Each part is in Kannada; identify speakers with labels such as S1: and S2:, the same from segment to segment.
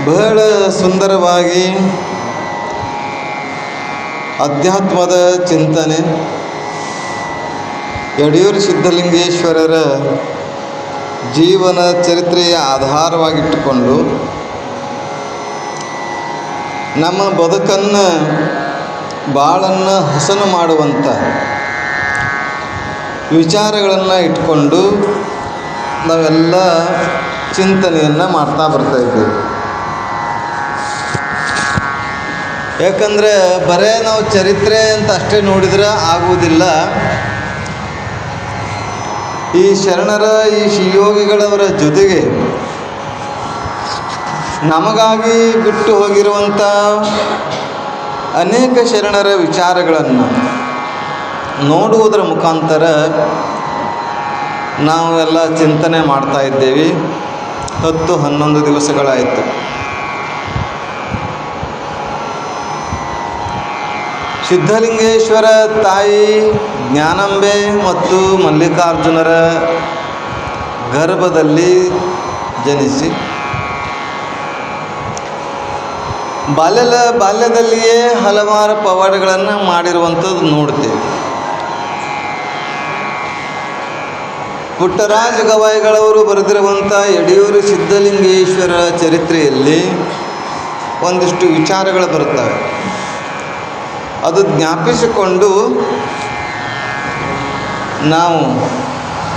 S1: ಬಹಳ ಸುಂದರವಾಗಿ ಅಧ್ಯಾತ್ಮದ ಚಿಂತನೆ. ಯಡಿಯೂರು ಸಿದ್ಧಲಿಂಗೇಶ್ವರರ ಜೀವನ ಚರಿತ್ರೆಯ ಆಧಾರವಾಗಿಟ್ಟುಕೊಂಡು ನಮ್ಮ ಬದುಕನ್ನು ಬಾಳನ್ನು ಹಸನು ಮಾಡುವಂಥ ವಿಚಾರಗಳನ್ನು ಇಟ್ಕೊಂಡು ನಾವೆಲ್ಲ ಚಿಂತನೆಯನ್ನು ಮಾಡ್ತಾ ಬರ್ತಾ ಇದ್ದೀವಿ ಯಾಕಂದರೆ ಬರೇ ನಾವು ಚರಿತ್ರೆ ಅಂತ ಅಷ್ಟೇ ನೋಡಿದ್ರೆ ಆಗುವುದಿಲ್ಲ. ಈ ಶರಣರ, ಈ ಶಿವಯೋಗಿಗಳವರ ಜೊತೆಗೆ ನಮಗಾಗಿ ಬಿಟ್ಟು ಹೋಗಿರುವಂಥ ಅನೇಕ ಶರಣರ ವಿಚಾರಗಳನ್ನು ನೋಡುವುದರ ಮುಖಾಂತರ ನಾವು ಎಲ್ಲ ಚಿಂತನೆ ಮಾಡ್ತಾ ಇದ್ದೇವೆ. ಹತ್ತು ಹನ್ನೊಂದು ದಿವಸಗಳಾಯಿತು. ಸಿದ್ಧಲಿಂಗೇಶ್ವರ ತಾಯಿ ಜ್ಞಾನಂಬೆ ಮತ್ತು ಮಲ್ಲಿಕಾರ್ಜುನರ ಗರ್ಭದಲ್ಲಿ ಜನಿಸಿ ಬಾಲ್ಯದ ಬಾಲ್ಯದಲ್ಲಿಯೇ ಹಲವಾರು ಪವಾಡಗಳನ್ನು ಮಾಡಿರುವಂಥದ್ದು ನೋಡ್ತೇವೆ. ಪುಟ್ಟರಾಜ ಗವಾಯಿಗಳವರು ಬರೆದಿರುವಂಥ ಯಡಿಯೂರು ಸಿದ್ಧಲಿಂಗೇಶ್ವರ ಚರಿತ್ರೆಯಲ್ಲಿ ಒಂದಿಷ್ಟು ವಿಚಾರಗಳು ಬರುತ್ತವೆ. ಅದು ಜ್ಞಾಪಿಸಿಕೊಂಡು ನಾವು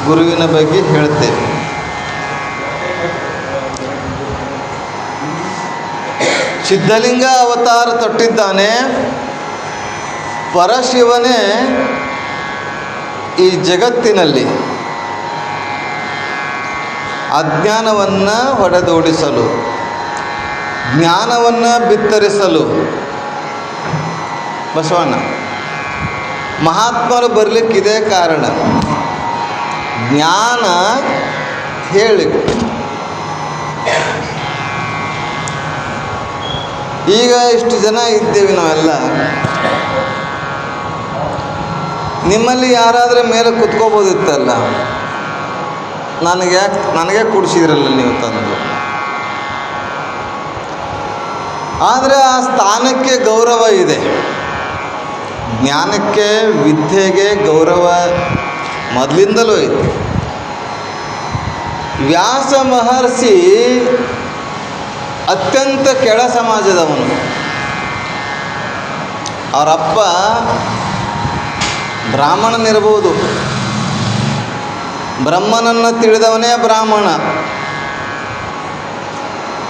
S1: ಗುರುವಿನ ಬಗ್ಗೆ ಹೇಳ್ತೇವೆ ಸಿದ್ಧಲಿಂಗ ಅವತಾರ ತೊಟ್ಟಿದ್ದಾನೆ. ಪರಶಿವನೇ ಈ ಜಗತ್ತಿನಲ್ಲಿ ಅಜ್ಞಾನವನ್ನು ಹೊಡೆದೋಡಿಸಲು, ಜ್ಞಾನವನ್ನು ಬಿತ್ತರಿಸಲು ಬಸವಣ್ಣ, ಮಹಾತ್ಮರು ಬರಲಿಕ್ಕಿದೆ ಕಾರಣ. ಜ್ಞಾನ ಹೇಳಿ. ಈಗ ಇಷ್ಟು ಜನ ಇದ್ದೇವೆ ನಾವೆಲ್ಲ. ನಿಮ್ಮಲ್ಲಿ ಯಾರಾದರೆ ಮೇಲೆ ಕುತ್ಕೋಬೋದಿತ್ತಲ್ಲ? ನನಗೆ ಯಾಕೆ ನನಗೆ ಕುಡಿಸಿದ್ರಲ್ಲ ನೀವು ತಂದು. ಆದರೆ ಆ ಸ್ಥಾನಕ್ಕೆ ಗೌರವ ಇದೆ. ಜ್ಞಾನಕ್ಕೆ, ವಿದ್ಯೆಗೆ ಗೌರವ ಮೊದಲಿಂದಲೂ ಇತ್ತು ವ್ಯಾಸ ಮಹರ್ಷಿ ಅತ್ಯಂತ ಕೆಳ ಸಮಾಜದವನು. ಅವರಪ್ಪ ಬ್ರಾಹ್ಮಣನಿರ್ಬೋದು. ಬ್ರಹ್ಮನನ್ನು ತಿಳಿದವನೇ ಬ್ರಾಹ್ಮಣ.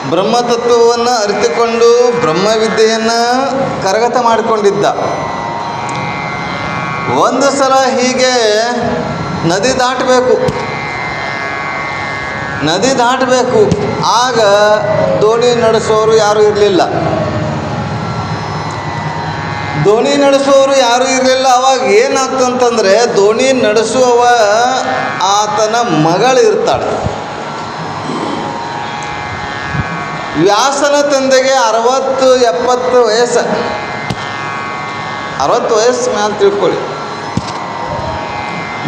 S1: ಬ್ರಹ್ಮತತ್ವವನ್ನು ಅರಿತುಕೊಂಡು ಬ್ರಹ್ಮವಿದ್ಯೆಯನ್ನು ಕರಗತ ಮಾಡಿಕೊಂಡಿದ್ದ. ಒಂದು ಸಲ ಹೀಗೆ ನದಿ ದಾಟಬೇಕು. ನದಿ ದಾಟಬೇಕು. ಆಗ ದೋಣಿ ನಡೆಸೋರು ಯಾರೂ ಇರಲಿಲ್ಲ. ದೋಣಿ ನಡೆಸುವವರು ಯಾರೂ ಇರಲಿಲ್ಲ. ಅವಾಗ ಏನಾಗ್ತಂತಂದರೆ ದೋಣಿ ನಡೆಸುವವ ಆತನ ಮಗಳು ಇರ್ತಾಳೆ. ವ್ಯಾಸನ ತಂದೆಗೆ ಅರವತ್ತು ಎಪ್ಪತ್ತು ವಯಸ್ಸು. ಅರವತ್ತು ವಯಸ್ಸು ಮ್ಯಾಲೆ ತಿಳ್ಕೊಳ್ಳಿ.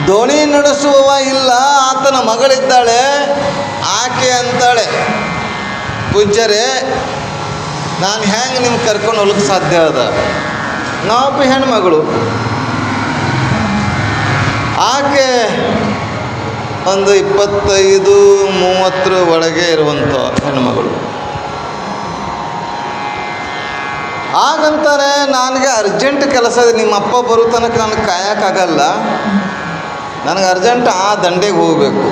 S1: ದೋಣಿ ನಡೆಸುವವ ಇಲ್ಲ, ಆತನ ಮಗಳಿದ್ದಾಳೆ, ಆಕೆ ಅಂತಾಳೆ. ಪೂಜ್ಯರೇ, ನಾನು ಹೆಂಗೆ ನಿಮ್ಗೆ ಕರ್ಕೊಂಡು ಹೋಗ್ಲಿಕ್ಕೆ ಸಾಧ್ಯ ಅದ? ನಾವೊಬ್ಬ ಹೆಣ್ಮಗಳು. ಆಕೆ ಒಂದು ಇಪ್ಪತ್ತೈದು, ಮೂವತ್ತರ ಒಳಗೆ ಇರುವಂಥ ಹೆಣ್ಮಗಳು. ಹಾಗಂತಾರೆ ನನಗೆ ಅರ್ಜೆಂಟ್ ಕೆಲಸ ಇದೆ ನಿಮ್ಮ ಅಪ್ಪ ಬರೋ ತನಕ ನನಗೆ ಕಾಯೋಕ್ಕಾಗಲ್ಲ. ನನಗೆ ಅರ್ಜೆಂಟ್ ಆ ದಂಡೆಗೆ ಹೋಗಬೇಕು.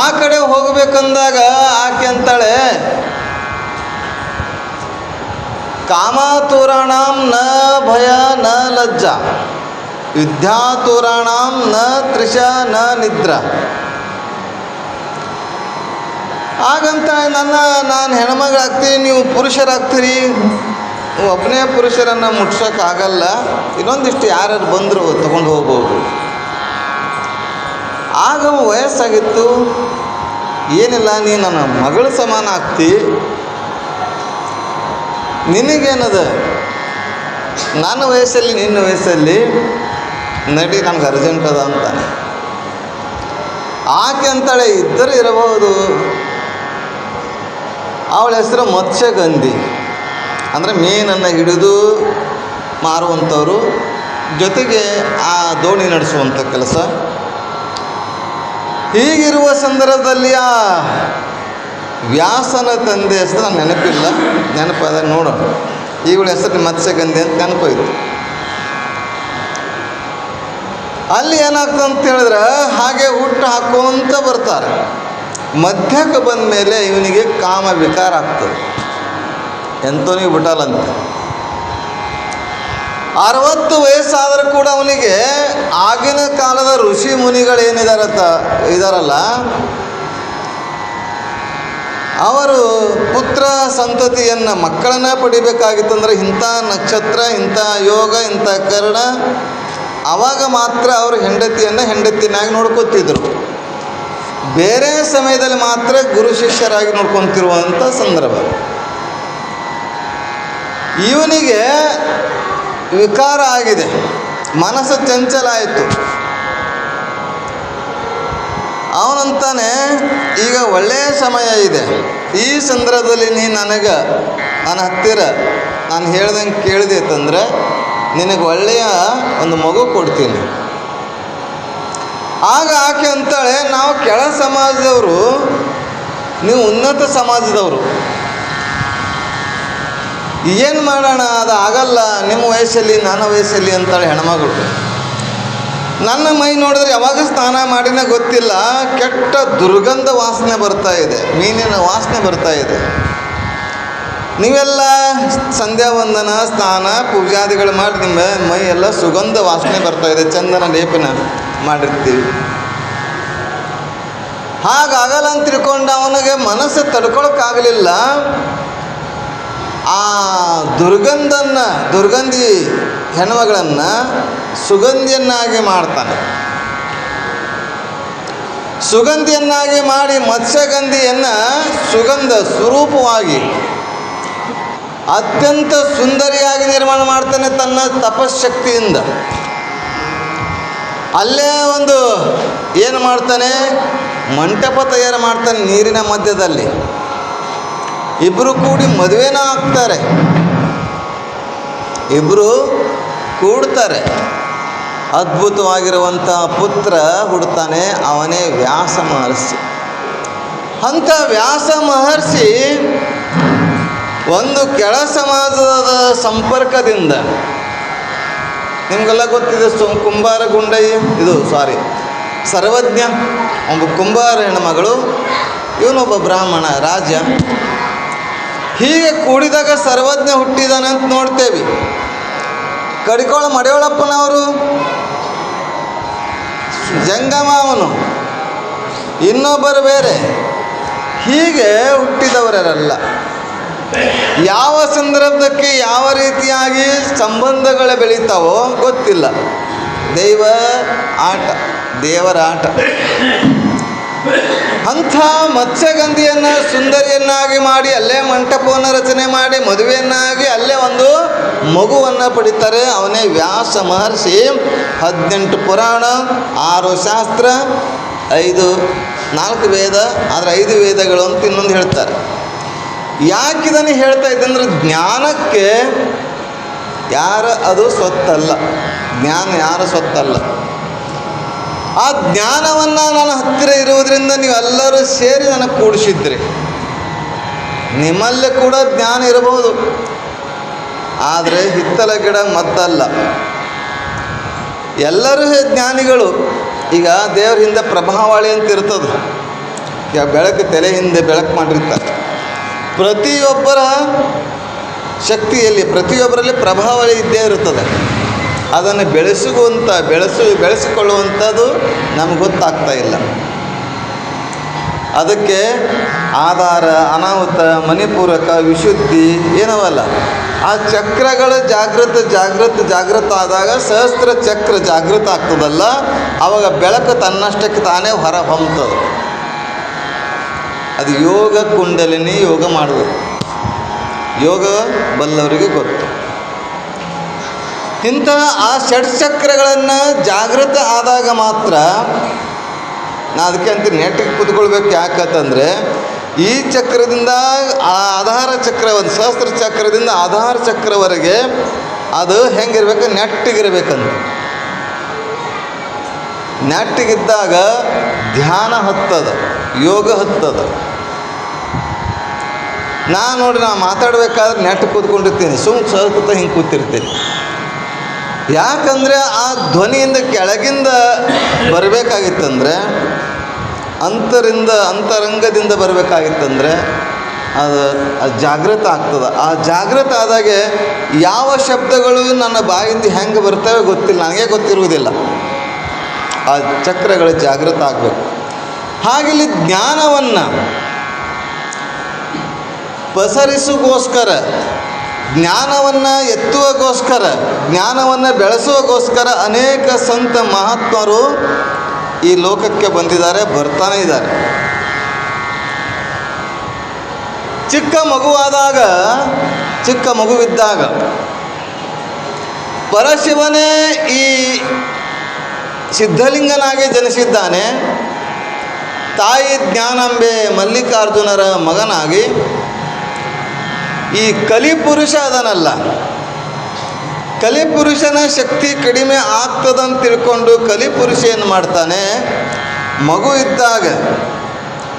S1: ಆ ಕಡೆ ಹೋಗಬೇಕಂದಾಗ ಆಕೆ ಅಂತಾಳೆ, ಕಾಮಾತುರಾಣಂ ನ ಭಯ ನ ಲಜ್ಜ, ವಿದ್ಯಾತುರಾಣಂ ನ ತ್ರಿಷ ನ ನಿದ್ರ. ಹಾಗಂತ ನನ್ನ, ನಾನು ಹೆಣ್ಮಗಳಾಗ್ತೀನಿ, ನೀವು ಪುರುಷರಾಗ್ತೀರಿ. ಒಬ್ಬನೇ ಪುರುಷರನ್ನು ಮುಟ್ಸೋಕ್ಕಾಗಲ್ಲ. ಇನ್ನೊಂದಿಷ್ಟು ಯಾರ್ಯಾರು ಬಂದರು ತೊಗೊಂಡು ಹೋಗ್ಬೋದು. ಆಗ ವಯಸ್ಸಾಗಿತ್ತು. ಏನಿಲ್ಲ ನೀ ನನ್ನ ಮಗಳ ಸಮಾನ ಆಗ್ತಿ. ನಿನಗೇನದ? ನನ್ನ ವಯಸ್ಸಲ್ಲಿ, ನಿನ್ನ ವಯಸ್ಸಲ್ಲಿ ನಡಿ ನನಗೆ ಅರ್ಜೆಂಟ್ ಅದ ಅಂತಾನೆ ಆಕೆ ಅಂತಾಳೆ, ಇದ್ದರೂ ಇರಬಹುದು. ಅವಳ ಹೆಸರು ಮತ್ಸ್ಯಗಂಧಿ. ಅಂದರೆ ಮೀನನ್ನು ಹಿಡಿದು ಮಾರುವಂಥವರು ಜೊತೆಗೆ ಆ ದೋಣಿ ನಡೆಸುವಂಥ ಕೆಲಸ. ಹೀಗಿರುವ ಸಂದರ್ಭದಲ್ಲಿ ಆ ವ್ಯಾಸನ ತಂದೆ ಹೆಸರು ನಾನು ನೆನಪಿಲ್ಲ. ನೆನಪಾದಾಗ ನೋಡೋಣ. ಈಗಳ ಹೆಸರು ಮತ್ಸ್ಯಗಂಧಿ ಅಂತ ನೆನಪಾಯಿತು ಅಲ್ಲಿ ಏನಾಗ್ತದೆ ಅಂತ ಹೇಳಿದ್ರೆ ಹಾಗೆ ಹುಟ್ಟು ಹಾಕುವಂತ ಬರ್ತಾರೆ. ಮಧ್ಯಕ್ಕೆ ಬಂದ ಮೇಲೆ ಇವನಿಗೆ ಕಾಮ ವಿಕಾರ ಆಗ್ತದೆ. ಎಂತೋನಿಗೆ ಬಿಟ್ಟಲ್ಲಂತೆ ಅರವತ್ತು ವಯಸ್ಸಾದರೂ ಕೂಡ ಅವನಿಗೆ ಆಗಿನ ಕಾಲದ ಋಷಿ ಮುನಿಗಳೇನಿದಾರತ್ತ, ಇದಾರಲ್ಲ? ಅವರು ಪುತ್ರ ಸಂತತಿಯನ್ನು ಮಕ್ಕಳನ್ನ ಪಡಿಬೇಕಾಗಿತ್ತಂದ್ರೆ ಇಂಥ ನಕ್ಷತ್ರ, ಇಂಥ ಯೋಗ, ಇಂಥ ಕರ್ಣ ಆವಾಗ ಮಾತ್ರ ಅವರು ಹೆಂಡತಿಯನ್ನು ಹೆಂಡತಿನಾಗಿ ನೋಡ್ಕೊತಿದ್ರು. ಬೇರೆ ಸಮಯದಲ್ಲಿ ಮಾತ್ರ ಗುರು ಶಿಷ್ಯರಾಗಿ ನೋಡ್ಕೊತಿರುವಂಥ ಸಂದರ್ಭ. ಇವನಿಗೆ ವಿಕಾರ ಆಗಿದೆ. ಮನಸ್ಸು ಚಂಚಲ ಆಯಿತು. ಅವನಂತಾನೆ ಈಗ ಒಳ್ಳೆಯ ಸಮಯ ಇದೆ. ಈ ಸಂದರ್ಭದಲ್ಲಿ ನೀ ನನಗೆ, ನನ್ನ ಹತ್ತಿರ ನಾನು ಹೇಳ್ದಂಗೆ ಕೇಳಿದೆ ಅಂತಂದ್ರೆ, ನಿನಗೆ ಒಳ್ಳೆಯ ಒಂದು ಮಗು ಕೊಡ್ತೀನಿ. ಆಗ ಆಕೆ ಅಂತಾಳೆ, ನಾವು ಕೆಳ ಸಮಾಜದವರು, ನೀವು ಉನ್ನತ ಸಮಾಜದವರು. ಏನು ಮಾಡೋಣ? ಅದು ಆಗಲ್ಲ. ನಿಮ್ಮ ವಯಸ್ಸಲ್ಲಿ, ನನ್ನ ವಯಸ್ಸಲ್ಲಿ ಅಂತಾಳೆ ಹೆಣ್ಮಗಳು. ನನ್ನ ಮೈ ನೋಡಿದ್ರೆ ಯಾವಾಗ ಸ್ನಾನ ಮಾಡಿನೇ ಗೊತ್ತಿಲ್ಲ. ಕೆಟ್ಟ ದುರ್ಗಂಧ ವಾಸನೆ ಬರ್ತಾ ಇದೆ. ಮೀನಿನ ವಾಸನೆ ಬರ್ತಾ ಇದೆ. ನೀವೆಲ್ಲ ಸಂಧ್ಯಾ ವಂದನ ಸ್ನಾನ, ಪೂಜಾದಿಗಳು ಮಾಡಿ ನಿಮ್ಮ ಮೈ ಎಲ್ಲ ಸುಗಂಧ ವಾಸನೆ ಬರ್ತಾ ಇದೆ. ಚಂದನ ಲೇಪನ ಮಾಡಿರ್ತೀವಿ. ಹಾಗಾಗಲ್ಲ ಅಂತ ತಿಳ್ಕೊಂಡು ಅವನಿಗೆ ಮನಸ್ಸು ತಡ್ಕೊಳಕ್ಕಾಗಲಿಲ್ಲ. ಆ ದುರ್ಗಂಧನ್ನ, ದುರ್ಗಂಧಿ ಹೆಣ್ಮಗಳನ್ನು ಸುಗಂಧಿಯನ್ನಾಗಿ ಮಾಡ್ತಾನೆ. ಸುಗಂಧಿಯನ್ನಾಗಿ ಮಾಡಿ ಮತ್ಸ್ಯಗಂಧಿಯನ್ನು ಸುಗಂಧ ಸ್ವರೂಪವಾಗಿ ಅತ್ಯಂತ ಸುಂದರಿಯಾಗಿ ನಿರ್ಮಾಣ ಮಾಡ್ತಾನೆ ತನ್ನ ತಪಶಕ್ತಿಯಿಂದ ಅಲ್ಲೇ ಒಂದು ಏನು ಮಾಡ್ತಾನೆ? ಮಂಟಪ ತಯಾರು ಮಾಡ್ತಾನೆ ನೀರಿನ ಮಧ್ಯದಲ್ಲಿ. ಇಬ್ಬರು ಕೂಡಿ ಮದುವೆನ ಆಗ್ತಾರೆ. ಇಬ್ಬರು ಕೂಡ್ತಾರೆ. ಅದ್ಭುತವಾಗಿರುವಂಥ ಪುತ್ರ ಹುಡ್ತಾನೆ ಅವನೇ ವ್ಯಾಸ ಮಹರ್ಷಿ. ಅಂಥ ವ್ಯಾಸ ಮಹರ್ಷಿ ಒಂದು ಕೆಳ ಸಮಾಜದ ಸಂಪರ್ಕದಿಂದ, ನಿಮಗೆಲ್ಲ ಗೊತ್ತಿದೆ ಸು, ಕುಂಬಾರ ಗುಂಡಯ್ಯ ಇದು ಸಾರಿ ಸರ್ವಜ್ಞ, ಒಬ್ಬ ಕುಂಬಾರ ಹೆಣ್ಮಗಳು ಇವನೊಬ್ಬ ಬ್ರಾಹ್ಮಣ ರಾಜ. ಹೀಗೆ ಕೂಡಿದಾಗ ಸರ್ವಜ್ಞ ಹುಟ್ಟಿದಾನೆ ಅಂತ ನೋಡ್ತೇವೆ. ಕಡಿಕೋಳ ಮಡಿಯೋಳಪ್ಪನವರು, ಜಂಗಮ ಅವನು, ಇನ್ನೊಬ್ಬರು ಬೇರೆ. ಹೀಗೆ ಹುಟ್ಟಿದವರಲ್ಲ ಯಾವ ಸಂದರ್ಭಕ್ಕೆ ಯಾವ ರೀತಿಯಾಗಿ ಸಂಬಂಧಗಳು ಬೆಳೀತಾವೋ ಗೊತ್ತಿಲ್ಲ. ದೈವ ಆಟ, ದೇವರ ಆಟ. ಅಂಥ ಮತ್ಸ್ಯಗಂಧಿಯನ್ನು ಸುಂದರಿಯನ್ನಾಗಿ ಮಾಡಿ, ಅಲ್ಲೇ ಮಂಟಪವನ್ನು ರಚನೆ ಮಾಡಿ, ಮದುವೆಯನ್ನಾಗಿ ಅಲ್ಲೇ ಒಂದು ಮಗುವನ್ನು ಪಡಿತಾರೆ. ಅವನೇ ವ್ಯಾಸ ಮಹರ್ಷಿ. ಹದಿನೆಂಟು ಪುರಾಣ, ಆರು ಶಾಸ್ತ್ರ, ಐದು, ನಾಲ್ಕು ವೇದ, ಆದರೆ ಐದು ವೇದಗಳು ಅಂತ ಇನ್ನೊಂದು ಹೇಳ್ತಾರೆ. ಯಾಕಿದನ್ನು ಹೇಳ್ತಾ ಇದ್ದಂದ್ರೆ ಜ್ಞಾನಕ್ಕೆ ಯಾರ ಅದು ಸ್ವತ್ತಲ್ಲ. ಜ್ಞಾನ ಯಾರ ಸ್ವತ್ತಲ್ಲ? ಆ ಜ್ಞಾನವನ್ನು ನನ್ನ ಹತ್ತಿರ ಇರುವುದರಿಂದ ನೀವೆಲ್ಲರೂ ಸೇರಿ ನನಗೆ ಕೂಡಿಸಿದ್ರಿ. ನಿಮ್ಮಲ್ಲಿ ಕೂಡ ಜ್ಞಾನ ಇರಬಹುದು. ಆದರೆ ಹಿತ್ತಲ ಗಿಡ ಮದ್ದಲ್ಲ. ಎಲ್ಲರೂ ಜ್ಞಾನಿಗಳು, ಈಗ ದೇವ್ರ ಹಿಂದೆ ಪ್ರಭಾವಳಿ ಅಂತ ಇರ್ತದೆ. ಈಗ ಬೆಳಕು ತಲೆ ಹಿಂದೆ ಬೆಳಕು ಮಾಡಿರ್ತಾರೆ. ಪ್ರತಿಯೊಬ್ಬರ ಶಕ್ತಿಯಲ್ಲಿ, ಪ್ರತಿಯೊಬ್ಬರಲ್ಲಿ ಪ್ರಭಾವಳಿ ಇದ್ದೇ ಇರುತ್ತದೆ ಅದನ್ನು ಬೆಳೆಸುವಂಥ, ಬೆಳೆಸು, ಬೆಳೆಸಿಕೊಳ್ಳುವಂಥದ್ದು ನಮ್ಗೆ ಗೊತ್ತಾಗ್ತಾ ಇಲ್ಲ. ಅದಕ್ಕೆ ಆಧಾರ, ಅನಾಹುತ, ಮಣಿಪೂರಕ, ವಿಶುದ್ಧಿ ಏನವಲ್ಲ. ಆ ಚಕ್ರಗಳು ಜಾಗೃತ ಜಾಗೃತ ಜಾಗೃತ ಆದಾಗ ಸಹಸ್ರ ಚಕ್ರ ಜಾಗೃತ ಆಗ್ತದಲ್ಲ. ಆವಾಗ ಬೆಳಕು ತನ್ನಷ್ಟಕ್ಕೆ ತಾನೇ ಹೊರ ಹೊಮ್ತದೆ. ಅದು ಯೋಗ ಕುಂಡಲಿನಿ ಯೋಗ ಮಾಡುವುದು ಯೋಗ ಬಲ್ಲವರಿಗೆ ಗೊತ್ತು. ಇಂತಹ ಆ ಷಟ್ಚಕ್ರಗಳನ್ನು ಜಾಗೃತ ಆದಾಗ ಮಾತ್ರ ನಾ ಅದಕ್ಕೆ ಅಂತ ನೆಟ್ಟಿಗೆ ಕುತ್ಕೊಳ್ಬೇಕು ಯಾಕಂತಂದರೆ ಈ ಚಕ್ರದಿಂದ ಆ ಆಧಾರ ಚಕ್ರ, ಒಂದು ಸಹಸ್ರ ಚಕ್ರದಿಂದ ಆಧಾರ ಚಕ್ರವರೆಗೆ ಅದು ಹೆಂಗಿರ್ಬೇಕು? ನೆಟ್ಟಿಗಿರ್ಬೇಕಂತ. ನೆಟ್ಟಿಗಿದ್ದಾಗ ಧ್ಯಾನ ಹತ್ತದ, ಯೋಗ ಹತ್ತದ. ನಾ ನೋಡಿ ನಾ ಮಾತಾಡಬೇಕಾದ್ರೆ ನೆಟ್ ಕೂತ್ಕೊಂಡಿರ್ತೀನಿ ಸುಮ್ ಸಹಕೃತ ಹಿಂಗೆ ಕೂತಿರ್ತೀನಿ. ಯಾಕಂದರೆ ಆ ಧ್ವನಿಯಿಂದ ಕೆಳಗಿಂದ ಬರಬೇಕಾಗಿತ್ತಂದರೆ, ಅಂತರಿಂದ, ಅಂತರಂಗದಿಂದ ಬರಬೇಕಾಗಿತ್ತಂದರೆ ಅದು ಅದು ಜಾಗೃತ ಆಗ್ತದೆ. ಆ ಜಾಗೃತ ಆದಾಗ ಯಾವ ಶಬ್ದಗಳು ನನ್ನ ಬಾಯಿಂದ ಹೆಂಗೆ ಬರ್ತವೆ ಗೊತ್ತಿಲ್ಲ. ನನಗೆ ಗೊತ್ತಿರುವುದಿಲ್ಲ. ಆ ಚಕ್ರಗಳು ಜಾಗೃತ ಆಗಬೇಕು. ಹಾಗಿಲ್ಲಿ ಜ್ಞಾನವನ್ನು ಪಸರಿಸುಗೋಸ್ಕರ ಜ್ಞಾನವನ್ನು ಎತ್ತುವಗೋಸ್ಕರ, ಜ್ಞಾನವನ್ನು ಬೆಳೆಸುವಗೋಸ್ಕರ ಅನೇಕ ಸಂತ ಮಹಾತ್ಮರು ಈ ಲೋಕಕ್ಕೆ ಬಂದಿದ್ದಾರೆ, ಬರ್ತಾನೆ ಇದ್ದಾರೆ. ಚಿಕ್ಕ ಮಗುವಾದಾಗ, ಚಿಕ್ಕ ಮಗುವಿದ್ದಾಗ, ಪರಶಿವನೇ ಈ ಸಿದ್ಧಲಿಂಗನಾಗಿ ಜನಿಸಿದ್ದಾನೆ. ತಾಯಿ ಜ್ಞಾನಾಂಬೆ ಮಲ್ಲಿಕಾರ್ಜುನರ ಮಗನಾಗಿ ಈ ಕಲಿಪುರುಷ ಅದನಲ್ಲ. ಕಲಿಪುರುಷನ ಶಕ್ತಿ ಕಡಿಮೆ ಆಗ್ತದಂತ ತಿಳ್ಕೊಂಡು ಕಲಿಪುರುಷ ಏನು ಮಾಡ್ತಾನೆ? ಮಗು ಇದ್ದಾಗ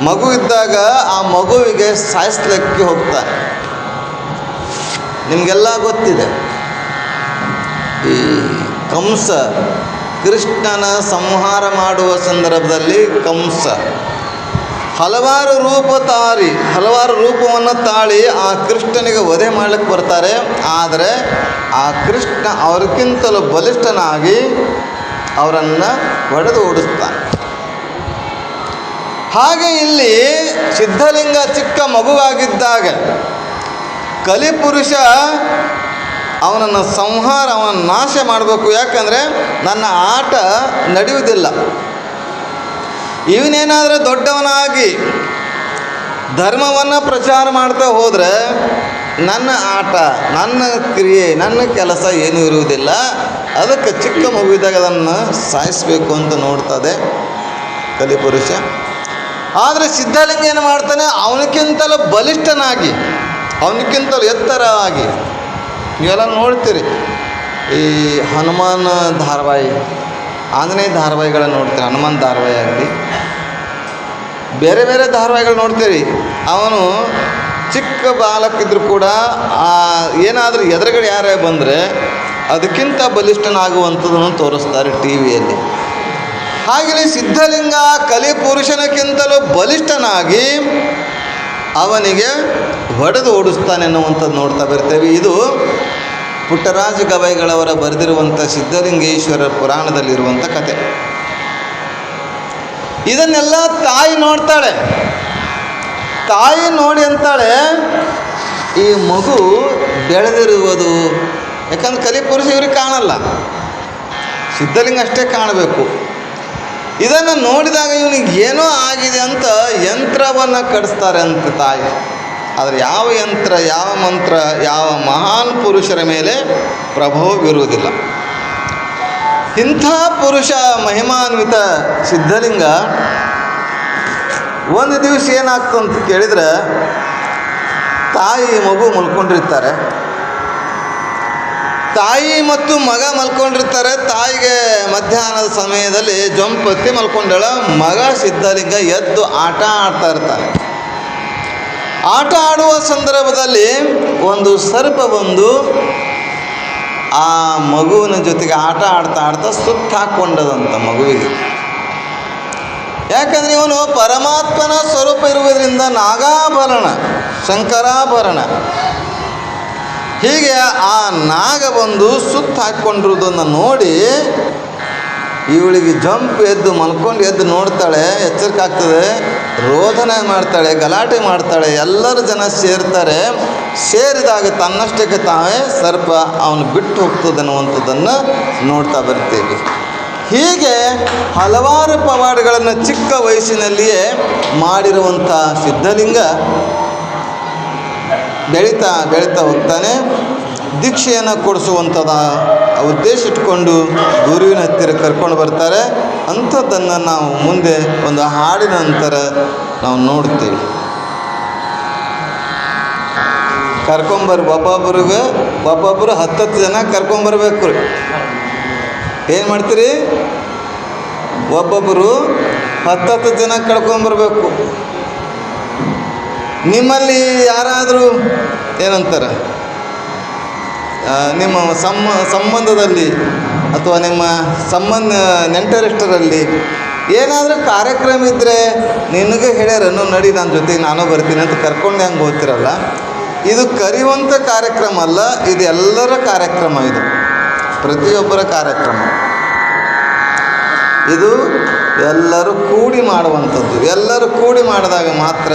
S1: ಮಗು ಇದ್ದಾಗ ಆ ಮಗುವಿಗೆ ಸಾಯಿಸ್ಲಿಕ್ಕೆ ಹೋಗ್ತಾನೆ. ನಿಮಗೆಲ್ಲ ಗೊತ್ತಿದೆ. ಈ ಕಂಸ ಕೃಷ್ಣನ ಸಂಹಾರ ಮಾಡುವ ಸಂದರ್ಭದಲ್ಲಿ ಕಂಸ. ಹಲವಾರು ರೂಪ ತಾರಿ, ಹಲವಾರು ರೂಪವನ್ನು ತಾಳಿ ಆ ಕೃಷ್ಣನಿಗೆ ವಧೆ ಮಾಡಲಿಕ್ಕೆ ಬರ್ತಾರೆ. ಆದರೆ ಆ ಕೃಷ್ಣ ಅವ್ರಿಗಿಂತಲೂ ಬಲಿಷ್ಠನಾಗಿ ಅವರನ್ನು ಹೊಡೆದು ಓಡಿಸ್ತಾನೆ. ಹಾಗೆ ಇಲ್ಲಿ ಸಿದ್ಧಲಿಂಗ ಚಿಕ್ಕ ಮಗುವಾಗಿದ್ದಾಗ ಕಲಿಪುರುಷ ಅವನನ್ನು ಸಂಹಾರ ಅವನ ನಾಶ ಮಾಡಬೇಕು. ಯಾಕಂದರೆ ನನ್ನ ಆಟ ನಡೆಯುವುದಿಲ್ಲ. ಇವನೇನಾದರೂ ದೊಡ್ಡವನಾಗಿ ಧರ್ಮವನ್ನು ಪ್ರಚಾರ ಮಾಡ್ತಾ ಹೋದರೆ ನನ್ನ ಆಟ, ನನ್ನ ಕ್ರಿಯೆ, ನನ್ನ ಕೆಲಸ ಏನೂ ಇರುವುದಿಲ್ಲ. ಅದಕ್ಕೆ ಚಿಕ್ಕ ಮಗುವಿದಾಗ ಅದನ್ನು ಸಾಯಿಸಬೇಕು ಅಂತ ನೋಡ್ತದೆ ಕಲಿಪುರುಷ. ಆದರೆ ಸಿದ್ಧಲಿಂಗ ಏನು ಮಾಡ್ತಾನೆ? ಅವನಕ್ಕಿಂತಲೂ ಬಲಿಷ್ಠನಾಗಿ ಅವನಕ್ಕಿಂತಲೂ ಎತ್ತರವಾಗಿ. ನೀವೆಲ್ಲ ನೋಡ್ತೀರಿ ಈ ಹನುಮಾನ್ ಧಾರಾವಾಹಿ. ಆಂಜನೇಯ ಧಾರಾವಾಹಿಗಳನ್ನು ನೋಡ್ತೀರಿ? ಹನುಮಾನ್ ಧಾರಾವಾಹಿ ಆಗಲಿ. ಬೇರೆ ಬೇರೆ ಧಾರಾವಾಹಿಗಳು ನೋಡ್ತೀರಿ. ಅವನು ಚಿಕ್ಕ ಬಾಲಕಿದ್ರು ಕೂಡ ಏನಾದರೂ ಎದುರುಗಡೆ ಯಾರೇ ಬಂದರೆ ಅದಕ್ಕಿಂತ ಬಲಿಷ್ಠನಾಗುವಂಥದ್ದನ್ನು ತೋರಿಸ್ತಾರೆ ಟಿ ವಿಯಲ್ಲಿ. ಹಾಗೆಯೇ ಸಿದ್ಧಲಿಂಗ ಕಲಿ ಪುರುಷನಕ್ಕಿಂತಲೂ ಬಲಿಷ್ಠನಾಗಿ ಅವನಿಗೆ ಹೊಡೆದು ಓಡಿಸ್ತಾನೆ ಅನ್ನುವಂಥದ್ದು ನೋಡ್ತಾ ಬರ್ತೇವೆ. ಇದು ಪುಟ್ಟರಾಜ ಗವೈಗಳವರ ಬರೆದಿರುವಂಥ ಸಿದ್ಧಲಿಂಗೇಶ್ವರ ಪುರಾಣದಲ್ಲಿರುವಂಥ ಕತೆ. ಇದನ್ನೆಲ್ಲ ತಾಯಿ ನೋಡ್ತಾಳೆ. ತಾಯಿ ನೋಡಿ ಅಂತಾಳೆ, ಈ ಮಗು ಬೆಳೆದಿರುವುದು. ಯಾಕಂದ್ರೆ ಕಲಿಪುರುಷ ಇವ್ರಿಗೆ ಕಾಣಲ್ಲ. ಸಿದ್ಧಲಿಂಗ ಅಷ್ಟೇ ಕಾಣಬೇಕು. ಇದನ್ನು ನೋಡಿದಾಗ ಇವನಿಗೆ ಏನೋ ಆಗಿದೆ ಅಂತ ಯಂತ್ರವನ್ನು ಕಡಿಸ್ತಾರೆ ಅಂತ ತಾಯಿ. ಆದರೆ ಯಾವ ಯಂತ್ರ, ಯಾವ ಮಂತ್ರ, ಯಾವ ಮಹಾನ್ ಪುರುಷರ ಮೇಲೆ ಪ್ರಭಾವವಿರುವುದಿಲ್ಲ ಇಂಥ ಪುರುಷ ಮಹಿಮಾನ್ವಿತ ಸಿದ್ಧಲಿಂಗ ಒಂದು ದಿವಸ ಏನಾಗ್ತು ಅಂತ ಕೇಳಿದ್ರೆ ತಾಯಿ ಮಗು ಮಲ್ಕೊಂಡಿರ್ತಾರೆ. ತಾಯಿ ಮತ್ತು ಮಗ ಮಲ್ಕೊಂಡಿರ್ತಾರೆ, ತಾಯಿಗೆ ಮಧ್ಯಾಹ್ನದ ಸಮಯದಲ್ಲಿ ಜೊಂಪತ್ತಿ ಮಲ್ಕೊಂಡಳ, ಮಗ ಸಿದ್ಧಲಿಂಗ ಎದ್ದು ಆಟ ಆಡ್ತಾ ಇರ್ತಾನೆ. ಆಟ ಆಡುವ ಸಂದರ್ಭದಲ್ಲಿ ಒಂದು ಸರ್ಪ ಬಂದು ಆ ಮಗುವಿನ ಜೊತೆಗೆ ಆಟ ಆಡ್ತಾ ಆಡ್ತಾ ಸುತ್ತ ಹಾಕ್ಕೊಂಡದಂತ ಮಗುವಿಗೆ. ಯಾಕಂದರೆ ಇವನು ಪರಮಾತ್ಮನ ಸ್ವರೂಪ ಇರುವುದರಿಂದ ನಾಗಾಭರಣ, ಶಂಕರಾಭರಣ. ಹೀಗೆ ಆ ನಾಗ ಬಂದು ಸುತ್ತ ಹಾಕ್ಕೊಂಡಿರೋದನ್ನು ನೋಡಿ ಇವಳಿಗೆ ಜಂಪ್ ಎದ್ದು ಮಲ್ಕೊಂಡು ಎದ್ದು ನೋಡ್ತಾಳೆ ಎಚ್ಚರಿಕೆ ಆಗ್ತದೆ ರೋದನೆ ಮಾಡ್ತಾಳೆ, ಗಲಾಟೆ ಮಾಡ್ತಾಳೆ, ಎಲ್ಲರೂ ಜನ ಸೇರ್ತಾರೆ. ಸೇರಿದಾಗ ತನ್ನಷ್ಟಕ್ಕೆ ತಾವೇ ಸರ್ಪ ಅವನು ಬಿಟ್ಟು ಹೋಗ್ತದೆ ಅನ್ನುವಂಥದ್ದನ್ನು ನೋಡ್ತಾ ಬರ್ತೀವಿ. ಹೀಗೆ ಹಲವಾರು ಪವಾಡಗಳನ್ನು ಚಿಕ್ಕ ವಯಸ್ಸಿನಲ್ಲಿಯೇ ಮಾಡಿರುವಂಥ ಸಿದ್ಧಲಿಂಗ ಬೆಳೀತಾ ಬೆಳೀತಾ ಹೋಗ್ತಾನೆ. ದೀಕ್ಷೆಯನ್ನು ಕೊಡಿಸುವಂಥದ ಉದ್ದೇಶ ಇಟ್ಕೊಂಡು ಗುರುವಿನ ಹತ್ತಿರ ಕರ್ಕೊಂಡು ಬರ್ತಾರೆ. ಅಂಥದ್ದನ್ನು ನಾವು ಮುಂದೆ ಒಂದು ಹಾಡಿನ ನಂತರ ನಾವು ನೋಡ್ತೀವಿ. ಕರ್ಕೊಂಬರ್ ಒಬ್ಬೊಬ್ರಿಗೆ ಒಬ್ಬೊಬ್ಬರು ಹತ್ತತ್ತು ಜನ ಕರ್ಕೊಂಬರ್ಬೇಕು. ಏನು ಮಾಡ್ತೀರಿ? ಒಬ್ಬೊಬ್ಬರು ಹತ್ತತ್ತು ಜನ ಕರ್ಕೊಂಬರ್ಬೇಕು. ನಿಮ್ಮಲ್ಲಿ ಯಾರಾದರೂ ಏನಂತಾರೆ? ನಿಮ್ಮ ಸಮ್ಮ, ಸಂಬಂಧದಲ್ಲಿ ಅಥವಾ ನಿಮ್ಮ ಸಂಬಂಧ ನೆಂಟರಿಷ್ಟರಲ್ಲಿ ಏನಾದರೂ ಕಾರ್ಯಕ್ರಮ ಇದ್ದರೆ ನಿನಗೆ ಹೇಳ್ಯಾರನ್ನು ನಡಿ ನನ್ನ ಜೊತೆ ನಾನು ಬರ್ತೀನಿ ಅಂತ ಕರ್ಕೊಂಡು ಹೆಂಗೆ ಹೋಗ್ತಿರಲ್ಲ? ಇದು ಕರೆಯುವಂಥ ಕಾರ್ಯಕ್ರಮ ಅಲ್ಲ, ಇದು ಎಲ್ಲರ ಕಾರ್ಯಕ್ರಮ ಇದು. ಪ್ರತಿಯೊಬ್ಬರ ಕಾರ್ಯಕ್ರಮ. ಇದು ಎಲ್ಲರೂ ಕೂಡಿ ಮಾಡುವಂಥದ್ದು. ಎಲ್ಲರೂ ಕೂಡಿ ಮಾಡಿದಾಗ ಮಾತ್ರ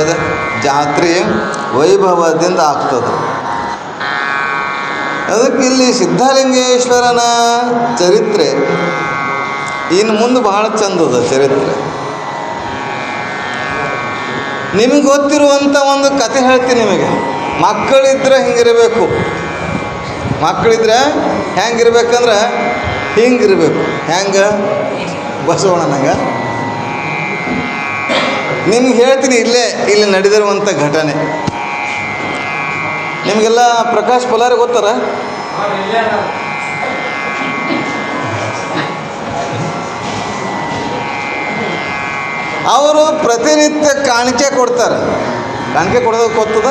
S1: ಜಾತ್ರೆ ವೈಭವದಿಂದ ಆಗ್ತದೆ. ಅದಕ್ಕೆ ಇಲ್ಲಿ ಸಿದ್ಧಲಿಂಗೇಶ್ವರನ ಚರಿತ್ರೆ ಇನ್ನು ಮುಂದೆ ಬಹಳ ಚಂದದ ಚರಿತ್ರೆ. ನಿಮಗೆ ಗೊತ್ತಿರುವಂಥ ಒಂದು ಕತೆ ಹೇಳ್ತೀನಿ ನಿಮಗೆ. ಮಕ್ಕಳಿದ್ರೆ ಹಿಂಗಿರಬೇಕು. ಮಕ್ಕಳಿದ್ರೆ ಹೆಂಗಿರ್ಬೇಕಂದ್ರೆ ಹಿಂಗಿರಬೇಕು. ಹೆಂಗೆ? ಬಸವಣ್ಣನಂಗ. ನಿಮ್ಗೆ ಹೇಳ್ತೀನಿ ಇಲ್ಲೇ, ಇಲ್ಲಿ ನಡೆದಿರುವಂಥ ಘಟನೆ. ನಿಮಗೆಲ್ಲ ಪ್ರಕಾಶ್ ಪೊಲಾರಿ ಗೊತ್ತಾರ? ಅವರು ಪ್ರತಿನಿತ್ಯ ಕಾಣಿಕೆ ಕೊಡ್ತಾರೆ. ಕಾಣಿಕೆ ಕೊಡೋದಕ್ಕೆ ಗೊತ್ತದ?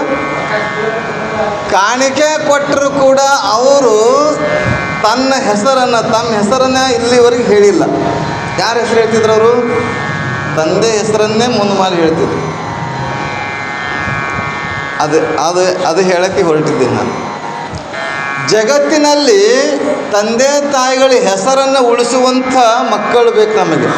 S1: ಕಾಣಿಕೆ ಕೊಟ್ಟರು ಕೂಡ ಅವರು ತನ್ನ ಹೆಸರನ್ನು ತಮ್ಮ ಹೆಸರನ್ನೇ ಇಲ್ಲಿವರೆಗೆ ಹೇಳಿಲ್ಲ. ಯಾರ ಹೆಸರು ಹೇಳ್ತಿದ್ರು ಅವರು? ತಂದೆ ಹೆಸರನ್ನೇ ಮುಂದೆ ಮಾಡಿ ಹೇಳ್ತಿದ್ರು. ಅದು ಅದು ಅದು ಹೇಳಕ್ಕೆ ಹೊರಟಿದ್ದೀನಿ ನಾನು. ಜಗತ್ತಿನಲ್ಲಿ ತಂದೆ ತಾಯಿಗಳ ಹೆಸರನ್ನು ಉಳಿಸುವಂಥ ಮಕ್ಕಳು ಬೇಕು ನಮಗೆ.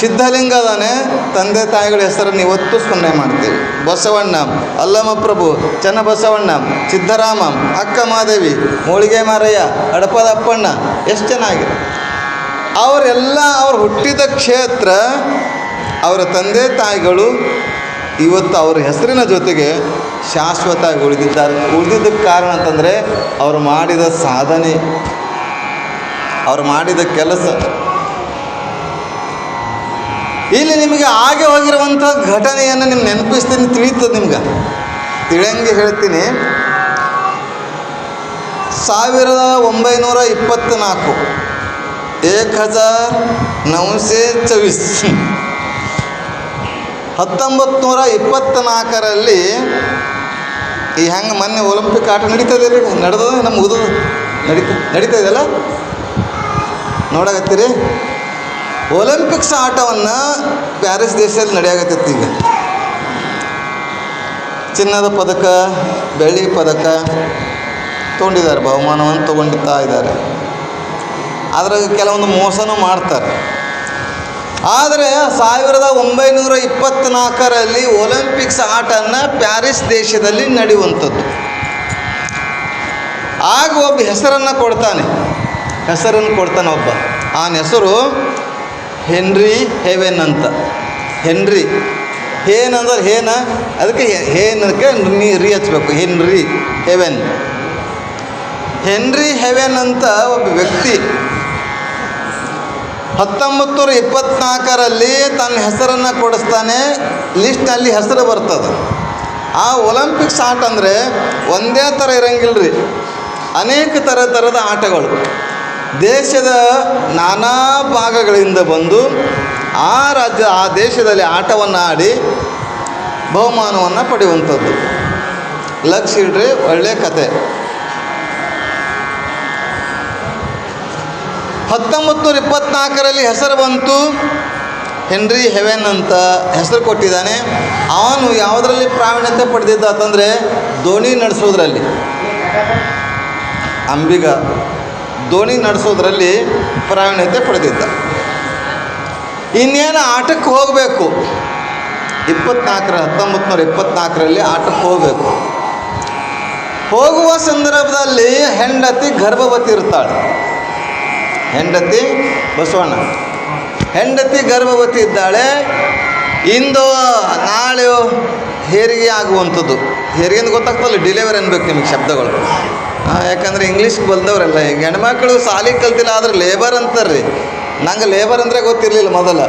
S1: ಸಿದ್ಧಲಿಂಗ ಅದಾನೆ, ತಂದೆ ತಾಯಿಗಳ ಹೆಸರನ್ನು ಇವತ್ತು ಸ್ಮರಣೆ ಮಾಡ್ತೀವಿ. ಬಸವಣ್ಣ ಅಲ್ಲಮ ಪ್ರಭು, ಚನ್ನಬಸವಣ್ಣ, ಸಿದ್ದರಾಮ, ಅಕ್ಕ ಮಾದೇವಿ ಮೋಳಿಗೆ ಮಾರಯ್ಯ ಅಡಪದ ಅಪ್ಪಣ್ಣ, ಎಷ್ಟು ಚೆನ್ನಾಗಿದೆ ಅವರೆಲ್ಲ ಅವ್ರು ಹುಟ್ಟಿದ ಕ್ಷೇತ್ರ, ಅವರ ತಂದೆ ತಾಯಿಗಳು ಇವತ್ತು ಅವರ ಹೆಸರಿನ ಜೊತೆಗೆ ಶಾಶ್ವತವಾಗಿ ಉಳಿದಿದ್ದಾರೆ ಉಳಿದಿದ್ದಕ್ಕೆ ಕಾರಣ ಅಂತಂದರೆ ಅವರು ಮಾಡಿದ ಸಾಧನೆ, ಅವರು ಮಾಡಿದ ಕೆಲಸ. ಇಲ್ಲಿ ನಿಮಗೆ ಹಾಗೆ ಹೋಗಿರುವಂಥ ಘಟನೆಯನ್ನು ನಿಮ್ಗೆ ನೆನಪಿಸ್ತೀನಿ, ತಿಳಿತದೆ ನಿಮ್ಗೆ. ತಿಳಿಯಂಗೆ ಹೇಳ್ತೀನಿ. ಸಾವಿರದ ಒಂಬೈನೂರ ಇಪ್ಪತ್ತ್ನಾಲ್ಕು ಏಕ್ ಹಜಾರ್ ನೌಸೆ ಚವೀಸ್ ಹತ್ತೊಂಬತ್ತು ನೂರ ಇಪ್ಪತ್ತ್ನಾಲ್ಕರಲ್ಲಿ ಈ ಹೆಂಗೆ ಮೊನ್ನೆ ಒಲಿಂಪಿಕ್ ಆಟ ನಡೀತದೆ ರೀ. ನಡೆದದ? ನಮ್ಮ ಉದು ನಡೀತ ನಡೀತಾ ಇದೆಯಲ್ಲ? ಒಲಿಂಪಿಕ್ಸ್ ಆಟವನ್ನು ಪ್ಯಾರಿಸ್ ದೇಶದಲ್ಲಿ ನಡೆಯಾಗತ್ತೈತಿ ಈಗ. ಚಿನ್ನದ ಪದಕ, ಬೆಳ್ಳಿ ಪದಕ ತೊಗೊಂಡಿದ್ದಾರೆ. ಬಹುಮಾನವನ್ನು ತೊಗೊಂಡಿತ್ತಾ ಇದ್ದಾರೆ ಅದ್ರಾಗ ಕೆಲವೊಂದು ಮೋಸನೂ ಮಾಡ್ತಾರೆ. ಆದರೆ ಸಾವಿರದ ಒಂಬೈನೂರ ಇಪ್ಪತ್ತ್ನಾಲ್ಕರಲ್ಲಿ ಒಲಿಂಪಿಕ್ಸ್ ಆಟವನ್ನು ಪ್ಯಾರಿಸ್ ದೇಶದಲ್ಲಿ ನಡೆಯುವಂಥದ್ದು. ಆಗ ಒಬ್ಬ ಹೆಸರನ್ನು ಕೊಡ್ತಾನೆ. ಹೆಸರನ್ನು ಕೊಡ್ತಾನೆ ಒಬ್ಬ. ಆನ್ ಹೆಸರು ಹೆನ್ರಿ ಹೆವೆನ್ ಅಂತ. ಹೆನ್ರಿ. ಹೇನ್ ಅಂದ್ರೆ ಹೇನ? ಅದಕ್ಕೆ ಹೇನಕ್ಕೆ ನೀ ರೀ ಹಚ್ಬೇಕು. Henry Heaven. ಹೆನ್ರಿ ಹೆವೆನ್ ಅಂತ ಒಬ್ಬ ವ್ಯಕ್ತಿ ಹತ್ತೊಂಬತ್ತು ನೂರ ಇಪ್ಪತ್ನಾಲ್ಕರಲ್ಲಿ ತನ್ನ ಹೆಸರನ್ನು ಕೊಡಿಸ್ತಾನೆ. ಲಿಸ್ಟ್ನಲ್ಲಿ ಹೆಸರು ಬರ್ತದೆ. ಆ ಒಲಂಪಿಕ್ಸ್ ಆಟ ಅಂದರೆ ಒಂದೇ ಥರ ಇರಂಗಿಲ್ಲ ರೀ ಅನೇಕ ಥರ ಥರದ ಆಟಗಳು. ದೇಶದ ನಾನಾ ಭಾಗಗಳಿಂದ ಬಂದು ಆ ರಾಜ್ಯ, ಆ ದೇಶದಲ್ಲಿ ಆಟವನ್ನು ಆಡಿ ಬಹುಮಾನವನ್ನು ಪಡೆಯುವಂಥದ್ದು. ಲಕ್ಷ ಇಡ್ರಿ ಒಳ್ಳೆಯ ಕತೆ. ಹತ್ತೊಂಬತ್ತು ನೂರ ಇಪ್ಪತ್ನಾಲ್ಕರಲ್ಲಿ ಹೆಸರು ಬಂತು ಹೆನ್ರಿ ಹೆವೆನ್ ಅಂತ ಹೆಸರು ಕೊಟ್ಟಿದ್ದಾನೆ. ಅವನು ಯಾವುದರಲ್ಲಿ ಪ್ರಾವೀಣ್ಯತೆ ಪಡೆದಿದ್ದ ಅಂತಂದರೆ ದೋಣಿ ನಡೆಸೋದ್ರಲ್ಲಿ ಅಂಬಿಗ ದೋಣಿ ನಡೆಸೋದ್ರಲ್ಲಿ ಪ್ರಾವೀಣ್ಯತೆ ಪಡೆದಿದ್ದ. ಇನ್ನೇನು ಆಟಕ್ಕೆ ಹೋಗಬೇಕು? ಇಪ್ಪತ್ನಾಲ್ಕರ ಹತ್ತೊಂಬತ್ತು ನೂರ ಇಪ್ಪತ್ನಾಲ್ಕರಲ್ಲಿ ಆಟಕ್ಕೆ ಹೋಗಬೇಕು. ಹೋಗುವ ಸಂದರ್ಭದಲ್ಲಿ ಹೆಂಡತಿ ಗರ್ಭವತಿ ಇರ್ತಾಳೆ. ಹೆಂಡತಿ ಬಸವಣ್ಣ. ಹೆಂಡತಿ ಗರ್ಭವತಿ ಇದ್ದಾಳೆ. ಇಂದು ನಾಳೆ ಹೆರಿಗೆ ಆಗುವಂಥದ್ದು. ಹೆರಿಗೆ ಅಂತ ಗೊತ್ತಾಗ್ತಲ್ಲ ಡಿಲಿವರಿ ಅನ್ಬೇಕು ನಿಮಗೆ ಶಬ್ದಗಳು. ಯಾಕಂದರೆ ಯಾಕಂದ್ರೆ ಇಂಗ್ಲೀಷ್ ಬಂದವರಲ್ಲ ಈಗ ಹೆಣ್ಮಕ್ಳು ಸಾಲಿ ಕಲ್ತಿಲ್ಲ, ಆದ್ರೆ ಲೇಬರ್ ಅಂತಾರ್ರಿ. ನಂಗೆ ಲೇಬರ್ ಅಂದರೆ ಗೊತ್ತಿರಲಿಲ್ಲ ಮೊದಲ.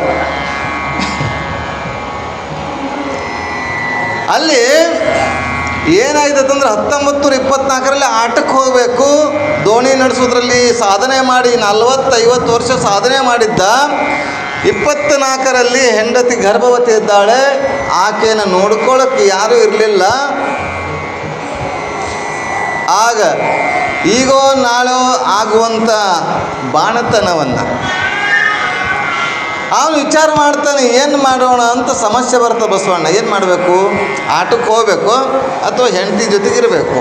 S1: ಅಲ್ಲಿ ಏನಾಯ್ತಂದ್ರೆ ಹತ್ತೊಂಬತ್ತು ನೂರ ಇಪ್ಪತ್ನಾಲ್ಕರಲ್ಲಿ ಆಟಕ್ಕೆ ಹೋಗಬೇಕು. ದೋಣಿ ನಡೆಸೋದ್ರಲ್ಲಿ ಸಾಧನೆ ಮಾಡಿ ನಲ್ವತ್ತೈವತ್ತು ವರ್ಷ ಸಾಧನೆ ಮಾಡಿದ್ದ. ಇಪ್ಪತ್ತ್ನಾಲ್ಕರಲ್ಲಿ ಹೆಂಡತಿ ಗರ್ಭವತಿ ಇದ್ದಾಳೆ. ಆಕೆಯನ್ನು ನೋಡ್ಕೊಳ್ಳೋಕ್ಕೆ ಯಾರೂ ಇರಲಿಲ್ಲ. ಆಗ ಈಗೋ ನಾಳೋ ಆಗುವಂಥ ಬಾಣತನವನ್ನು ಅವನು ವಿಚಾರ ಮಾಡ್ತಾನೆ, ಏನು ಮಾಡೋಣ ಅಂತ ಸಮಸ್ಯೆ ಬರ್ತದೆ ಬಸವಣ್ಣ, ಏನು ಮಾಡಬೇಕು? ಆಟಕ್ಕೆ ಹೋಗ್ಬೇಕು ಅಥವಾ ಹೆಂಡತಿ ಜೊತೆಗಿರಬೇಕು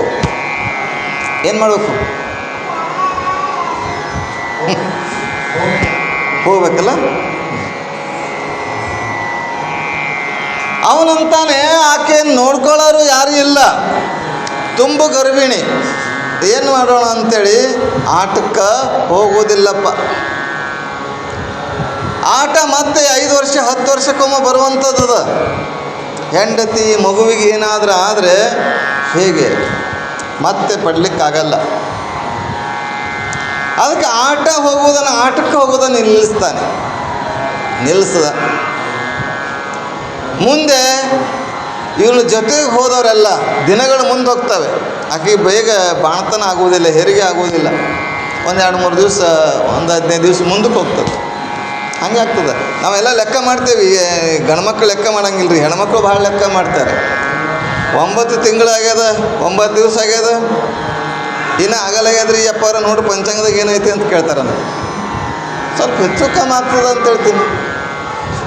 S1: ಏನು ಮಾಡಬೇಕು? ಹೋಗ್ಬೇಕಲ್ಲ? ಅವನಂತಾನೆ ಆಕೆಯನ್ನು ನೋಡ್ಕೊಳ್ಳೋರು ಯಾರೂ ಇಲ್ಲ. ತುಂಬ ಗರ್ಭಿಣಿ. ಏನು ಮಾಡೋಣ ಅಂತೇಳಿ ಆಟಕ್ಕೆ ಹೋಗೋದಿಲ್ಲಪ್ಪ. ಆಟ ಮತ್ತೆ ಐದು ವರ್ಷ, ಹತ್ತು ವರ್ಷಕ್ಕೊಮ್ಮೆ ಬರುವಂಥದ್ದು. ಹೆಂಡತಿ ಮಗುವಿಗೆ ಏನಾದರೂ ಆದರೆ ಹೇಗೆ? ಮತ್ತೆ ಪಡ್ಲಿಕ್ಕಾಗಲ್ಲ. ಅದಕ್ಕೆ ಆಟ ಹೋಗುವುದನ್ನು, ಆಟಕ್ಕೆ ಹೋಗುವುದನ್ನು ನಿಲ್ಲಿಸ್ತಾನೆ. ನಿಲ್ಲಿಸದ ಮುಂದೆ ಇವನು ಜೊತೆಗೆ ಹೋದವರೆಲ್ಲ ದಿನಗಳು ಮುಂದೆ ಹೋಗ್ತವೆ. ಆಕೆ ಬೇಗ ಬಾಣತನ ಆಗುವುದಿಲ್ಲ, ಹೆರಿಗೆ ಆಗುವುದಿಲ್ಲ. ಒಂದು ಎರಡು ಮೂರು ದಿವಸ, ಒಂದು ಹದಿನೈದು ದಿವಸ ಮುಂದಕ್ಕೆ ಹೋಗ್ತದೆ. ಹಂಗೆ ಆಗ್ತದೆ ನಾವೆಲ್ಲ ಲೆಕ್ಕ ಮಾಡ್ತೇವೆ. ಗಂಡ್ಮಕ್ಳು ಲೆಕ್ಕ ಮಾಡಂಗಿಲ್ಲ ರೀ ಹೆಣ್ಮಕ್ಳು ಭಾಳ ಲೆಕ್ಕ ಮಾಡ್ತಾರೆ. ಒಂಬತ್ತು ತಿಂಗಳಾಗ್ಯದ ಒಂಬತ್ತು ದಿವಸ ಆಗ್ಯದ. ಇನ್ನು ಆಗಲಾಗ್ಯದ್ರಿ ಅಪ್ಪಾರ ನೋಡಿ ಪಂಚಾಂಗದಾಗ ಏನೈತಿ ಅಂತ ಕೇಳ್ತಾರೆ ನಾನು ಸ್ವಲ್ಪ ಹೆಚ್ಚು ಕಮ್ಮಿ ಆಗ್ತದೆ ಅಂತ ಹೇಳ್ತೀನಿ.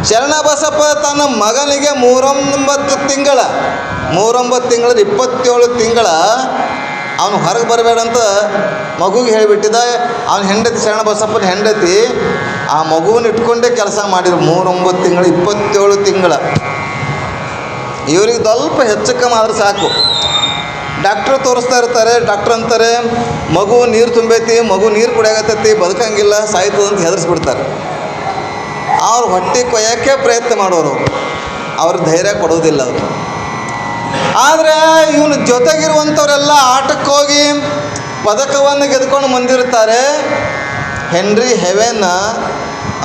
S1: ಶರಣ ಬಸಪ್ಪ ತನ್ನ ಮಗನಿಗೆ ಮೂರೊಂಬತ್ತು ತಿಂಗಳ ಮೂರೊಂಬತ್ತು ತಿಂಗಳ, ಇಪ್ಪತ್ತೇಳು ತಿಂಗಳ ಅವನು ಹೊರಗೆ ಬರಬೇಡ ಅಂತ ಮಗುಗೆ ಹೇಳಿಬಿಟ್ಟಿದ್ದ. ಅವನ ಹೆಂಡತಿ ಶರಣ ಬಸಪ್ಪನ ಹೆಂಡತಿ ಆ ಮಗುವನ್ನು ಇಟ್ಕೊಂಡೇ ಕೆಲಸ ಮಾಡಿದ್ರು. ಮೂರೊಂಬತ್ತು ತಿಂಗಳು, ಇಪ್ಪತ್ತೇಳು ತಿಂಗಳ. ಇವ್ರಿಗೆ ಸ್ವಲ್ಪ ಹೆಚ್ಚು ಕಮ್ಮಿ ಆದ್ರೆ ಸಾಕು. ಡಾಕ್ಟ್ರ್ ತೋರಿಸ್ತಾ ಇರ್ತಾರೆ, ಡಾಕ್ಟ್ರ್ ಅಂತಾರೆ, ಮಗು ನೀರು ತುಂಬೈತಿ, ಮಗು ನೀರು ಕುಡಿಯಾಗತ್ತೈತಿ ಬದುಕಂಗಿಲ್ಲ, ಸಾಯ್ತದ ಅಂತ ಹೆದರ್ಸ್ಬಿಡ್ತಾರೆ. ಅವ್ರು ಹೊಟ್ಟೆ ಕೊಯ್ಯೋಕ್ಕೆ ಪ್ರಯತ್ನ ಮಾಡೋರು. ಅವ್ರ ಧೈರ್ಯ ಕೊಡೋದಿಲ್ಲ ಅವರು. ಆದರೆ ಇವನು ಜೊತೆಗಿರುವಂಥವರೆಲ್ಲ ಆಟಕ್ಕೆ ಹೋಗಿ ಪದಕವನ್ನು ಗೆದ್ಕೊಂಡು ಬಂದಿರ್ತಾರೆ ಹೆನ್ರಿ ಹೆವೆನ್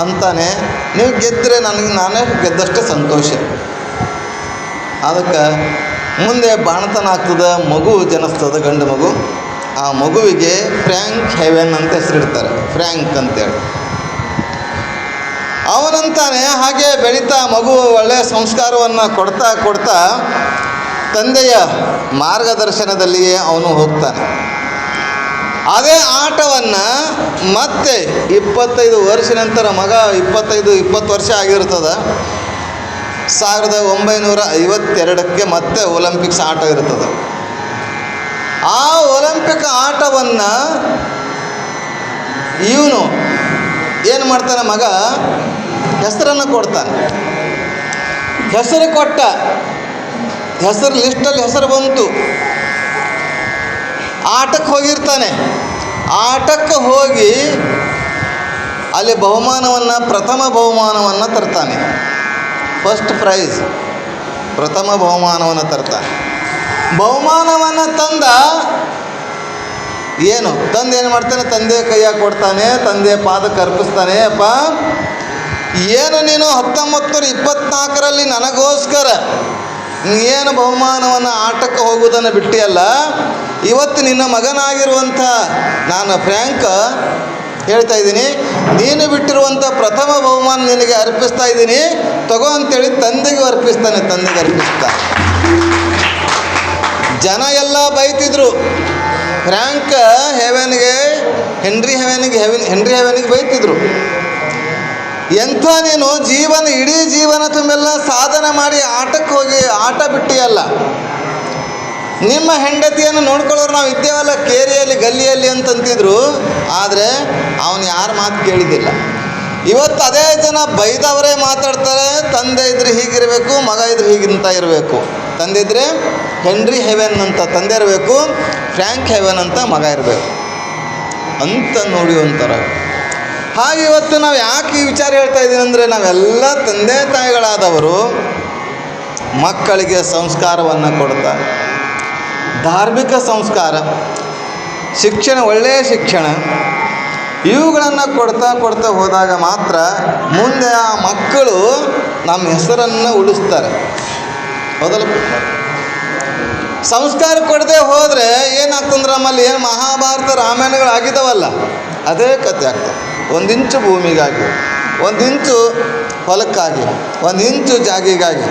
S1: ಅಂತಾನೆ, ನೀವು ಗೆದ್ದರೆ ನನಗೆ, ನಾನೇ ಗೆದ್ದಷ್ಟು ಸಂತೋಷ. ಅದಕ್ಕೆ ಮುಂದೆ ಬಾಣತನ ಆಗ್ತದೆ, ಮಗು ಜನಿಸ್ತದೆ, ಗಂಡು ಮಗು. ಆ ಮಗುವಿಗೆ ಫ್ರ್ಯಾಂಕ್ ಹೆವೆನ್ ಅಂತ ಹೆಸರಿಡ್ತಾರೆ, ಫ್ರ್ಯಾಂಕ್ ಅಂತೇಳಿ. ಅವನಂತಾನೆ ಹಾಗೆ ಬೆಳೀತಾ ಮಗು ಒಳ್ಳೆಯ ಸಂಸ್ಕಾರವನ್ನು ಕೊಡ್ತಾ ಕೊಡ್ತಾ ತಂದೆಯ ಮಾರ್ಗದರ್ಶನದಲ್ಲಿಯೇ ಅವನು ಹೋಗ್ತಾನೆ. ಅದೇ ಆಟವನ್ನು ಮತ್ತೆ ಇಪ್ಪತ್ತೈದು ವರ್ಷ ನಂತರ ಮಗ ಇಪ್ಪತ್ತೈದು, ಇಪ್ಪತ್ತು ವರ್ಷ ಆಗಿರ್ತದೆ. ಸಾವಿರದ ಒಂಬೈನೂರ ಐವತ್ತೆರಡಕ್ಕೆ ಮತ್ತೆ ಒಲಿಂಪಿಕ್ಸ್ ಆಟ ಇರ್ತದೆ. ಆ ಒಲಿಂಪಿಕ್ ಆಟವನ್ನು ಇವನು ಏನು ಮಾಡ್ತಾನೆ ಮಗ? ಹೆಸರನ್ನು ಕೊಡ್ತಾನೆ. ಹೆಸರು ಕೊಟ್ಟ ಹೆಸರು ಲಿಸ್ಟಲ್ಲಿ ಹೆಸರು ಬಂತು. ಆಟಕ್ಕೆ ಹೋಗಿರ್ತಾನೆ. ಆಟಕ್ಕೆ ಹೋಗಿ ಅಲ್ಲಿ ಬಹುಮಾನವನ್ನು, ಪ್ರಥಮ ಬಹುಮಾನವನ್ನು ತರ್ತಾನೆ. ಫಸ್ಟ್ ಪ್ರೈಸ್ ಪ್ರಥಮ ಬಹುಮಾನವನ್ನು ತರ್ತಾನೆ. ಬಹುಮಾನವನ್ನು ತಂದ ಏನು? ತಂದೆ ಏನು ಮಾಡ್ತಾನೆ? ತಂದೆ ಕೈಯಾಗಿ ಕೊಡ್ತಾನೆ ತಂದೆ ಪಾದ ಅರ್ಪಿಸ್ತಾನೆ. ಅಪ್ಪ, ಏನು ನೀನು ಹತ್ತೊಂಬತ್ತು ನೂರ ಇಪ್ಪತ್ನಾಲ್ಕರಲ್ಲಿ ನನಗೋಸ್ಕರ ಏನು ಬಹುಮಾನವನ್ನು ಆಟಕ್ಕೆ ಹೋಗುವುದನ್ನು ಬಿಟ್ಟಿಯಲ್ಲ, ಇವತ್ತು ನಿನ್ನ ಮಗನಾಗಿರುವಂಥ ನಾನು ಫ್ರ್ಯಾಂಕ್ ಹೇಳ್ತಾ ಇದ್ದೀನಿ, ನೀನು ಬಿಟ್ಟಿರುವಂಥ ಪ್ರಥಮ ಬಹುಮಾನ ನಿನಗೆ ಅರ್ಪಿಸ್ತಾ ಇದ್ದೀನಿ, ತಗೋ ಅಂತೇಳಿ ತಂದೆಗೆ ಅರ್ಪಿಸ್ತಾನೆ, ತಂದೆಗೆ ಅರ್ಪಿಸ್ತಾ. ಜನ ಎಲ್ಲ ಬೈತಿದ್ರು, ಫ್ರ್ಯಾಂಕ್ ಹೆವೆನ್ಗೆ ಹೆನ್ರಿ ಹೆವೆನ್ಗೆ ಹೆವೆನ್ ಹೆನ್ರಿ ಹೆವೆನ್ಗೆ ಬೈತಿದ್ರು. ಎಂಥ ನೀನು? ಜೀವನ, ಇಡೀ ಜೀವನ ತುಂಬೆಲ್ಲ ಸಾಧನೆ ಮಾಡಿ ಆಟಕ್ಕೆ ಹೋಗಿ ಆಟ ಬಿಟ್ಟಿಯಲ್ಲ. ನಿಮ್ಮ ಹೆಂಡತಿಯನ್ನು ನೋಡ್ಕೊಳ್ಳೋರು ನಾವು ಇದ್ದೇವಲ್ಲ, ಕೇರಿಯಲ್ಲಿ, ಗಲ್ಲಿಯಲ್ಲಿ ಅಂತಂತಿದ್ರು. ಆದರೆ ಅವನು ಯಾರ ಮಾತು ಕೇಳಿದ್ದಿಲ್ಲ. ಇವತ್ತು ಅದೇ ಜನ ಬೈದವರೇ ಮಾತಾಡ್ತಾರೆ, ತಂದೆ ಇದ್ರೆ ಹೀಗಿರಬೇಕು, ಮಗ ಇದ್ರೆ ಹೀಗಿಂತ ಇರಬೇಕು. ತಂದೆ ಇದ್ರೆ ಹೆನ್ರಿ ಹೆವೆನ್ ಅಂತ ತಂದೆ ಇರಬೇಕು, ಫ್ರ್ಯಾಂಕ್ ಹೆವೆನ್ ಅಂತ ಮಗ ಇರಬೇಕು. ಅಂತ ನೋಡಿ ಒಂಥರ. ಹಾಗೆ ಇವತ್ತು ನಾವು ಯಾಕೆ ಈ ವಿಚಾರ ಹೇಳ್ತಾ ಇದ್ದೀವಿ ಅಂದರೆ ನಾವೆಲ್ಲ ತಂದೆ ತಾಯಿಗಳಾದವರು ಮಕ್ಕಳಿಗೆ ಸಂಸ್ಕಾರವನ್ನು ಕೊಡ್ತಾರೆ. ಧಾರ್ಮಿಕ ಸಂಸ್ಕಾರ, ಶಿಕ್ಷಣ, ಒಳ್ಳೆಯ ಶಿಕ್ಷಣ, ಇವುಗಳನ್ನು ಕೊಡ್ತಾ ಕೊಡ್ತಾ ಹೋದಾಗ ಮಾತ್ರ ಮುಂದೆ ಆ ಮಕ್ಕಳು ನಮ್ಮ ಹೆಸರನ್ನು ಉಳಿಸ್ತಾರೆ. ಹೌದಲ್ಲ? ಸಂಸ್ಕಾರ ಕೊಡದೆ ಹೋದರೆ ಏನಾಗ್ತಂದ್ರೆ ನಮ್ಮಲ್ಲಿ ಏನು ಮಹಾಭಾರತ ರಾಮಾಯಣಗಳು ಆಗಿದಾವಲ್ಲ ಅದೇ ಕತೆ ಆಗ್ತದೆ. ಒಂದು ಇಂಚು ಭೂಮಿಗಾಗಿ, ಒಂದಿಂಚು ಹೊಲಕ್ಕಾಗಿ ಒಂದು ಇಂಚು ಜಾಗಿಗಾಗಿ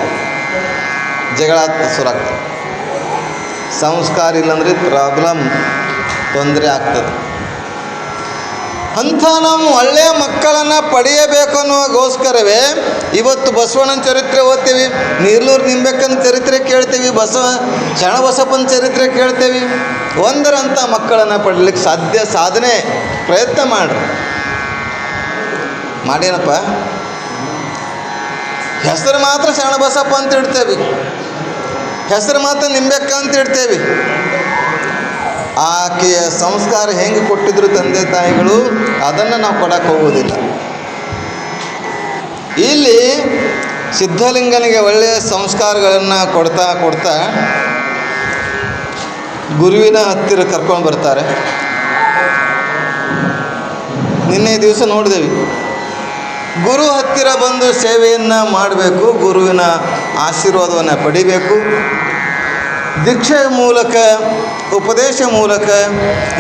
S1: ಜಗಳ ಶುರುವಾಗ್ತದೆ. ಸಂಸ್ಕಾರ ಇಲ್ಲಾಂದ್ರೆ ಪ್ರಾಬ್ಲಮ್ ತೊಂದರೆ ಆಗ್ತದೆ. ಅಂಥ ನಾವು ಒಳ್ಳೆಯ ಮಕ್ಕಳನ್ನು ಪಡೆಯಬೇಕು ಅನ್ನೋಗೋಸ್ಕರವೇ ಇವತ್ತು ಬಸವಣ್ಣನ ಚರಿತ್ರೆ ಓದ್ತೀವಿ ನೀರ್ಲೂರು ನಿಂಬೆಕ್ಕನ ಚರಿತ್ರೆ ಕೇಳ್ತೀವಿ, ಬಸವ, ಶರಣಬಸಪ್ಪನ ಚರಿತ್ರೆ ಕೇಳ್ತೀವಿ. ಒಂದರಂಥ ಮಕ್ಕಳನ್ನು ಪಡಲಿಕ್ಕೆ ಸಾಧ್ಯ ಸಾಧನೆ, ಪ್ರಯತ್ನ ಮಾಡ್ರಿ. ಮಾಡೇನಪ್ಪ? ಹೆಸರು ಮಾತ್ರ ಶರಣ ಬಸಪ್ಪ ಅಂತ ಇಡ್ತೇವೆ. ಹೆಸರು ಮಾತ್ರ ನಿಂಬೆಕ್ಕ ಅಂತ ಇಡ್ತೇವೆ. ಆಕೆಯ ಸಂಸ್ಕಾರ ಹೆಂಗೆ ಕೊಟ್ಟಿದ್ರು ತಂದೆ ತಾಯಿಗಳು, ಅದನ್ನು ನಾವು ಕೊಡಕ್ಕೆ ಹೋಗುವುದಿಲ್ಲ. ಇಲ್ಲಿ ಸಿದ್ಧಲಿಂಗನಿಗೆ ಒಳ್ಳೆಯ ಸಂಸ್ಕಾರಗಳನ್ನು ಕೊಡ್ತಾ ಕೊಡ್ತಾ ಗುರುವಿನ ಹತ್ತಿರ ಕರ್ಕೊಂಡು ಬರ್ತಾರೆ. ನಿನ್ನೆ ದಿವಸ ನೋಡಿದೆವು. ಗುರು ಹತ್ತಿರ ಬಂದು ಸೇವೆಯನ್ನು ಮಾಡಬೇಕು, ಗುರುವಿನ ಆಶೀರ್ವಾದವನ್ನು ಪಡಿಬೇಕು. ದೀಕ್ಷೆ ಮೂಲಕ, ಉಪದೇಶ ಮೂಲಕ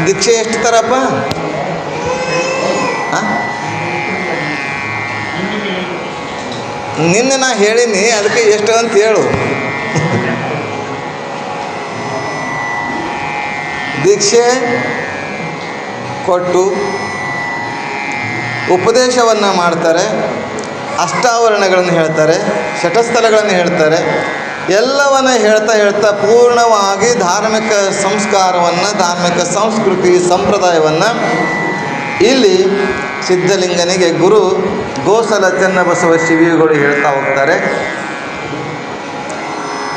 S1: ದೀಕ್ಷೆ ಎಷ್ಟು ಥರಪ್ಪ ನಿನ್ನೆ ನಾ ಹೇಳೀನಿ, ಅದಕ್ಕೆ ಎಷ್ಟು ಅಂತ ಹೇಳು. ದೀಕ್ಷೆ ಕೊಟ್ಟು ಉಪದೇಶವನ್ನು ಮಾಡ್ತಾರೆ, ಅಷ್ಟಾವರಣಗಳನ್ನು ಹೇಳ್ತಾರೆ ಶಟಸ್ಥಲಗಳನ್ನು ಹೇಳ್ತಾರೆ, ಎಲ್ಲವನ್ನು ಹೇಳ್ತಾ ಹೇಳ್ತಾ ಪೂರ್ಣವಾಗಿ ಧಾರ್ಮಿಕ ಸಂಸ್ಕಾರವನ್ನು, ಧಾರ್ಮಿಕ ಸಂಸ್ಕೃತಿ ಸಂಪ್ರದಾಯವನ್ನು ಇಲ್ಲಿ ಸಿದ್ಧಲಿಂಗನಿಗೆ ಗುರು ಗೋಸಲ ಚೆನ್ನಬಸವ ಶಿವಿಗಳು ಹೇಳ್ತಾ ಹೋಗ್ತಾರೆ.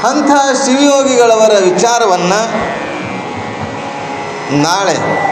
S1: ಅಂಥ ಶಿವಯೋಗಿಗಳವರ ವಿಚಾರವನ್ನು ನಾಳೆ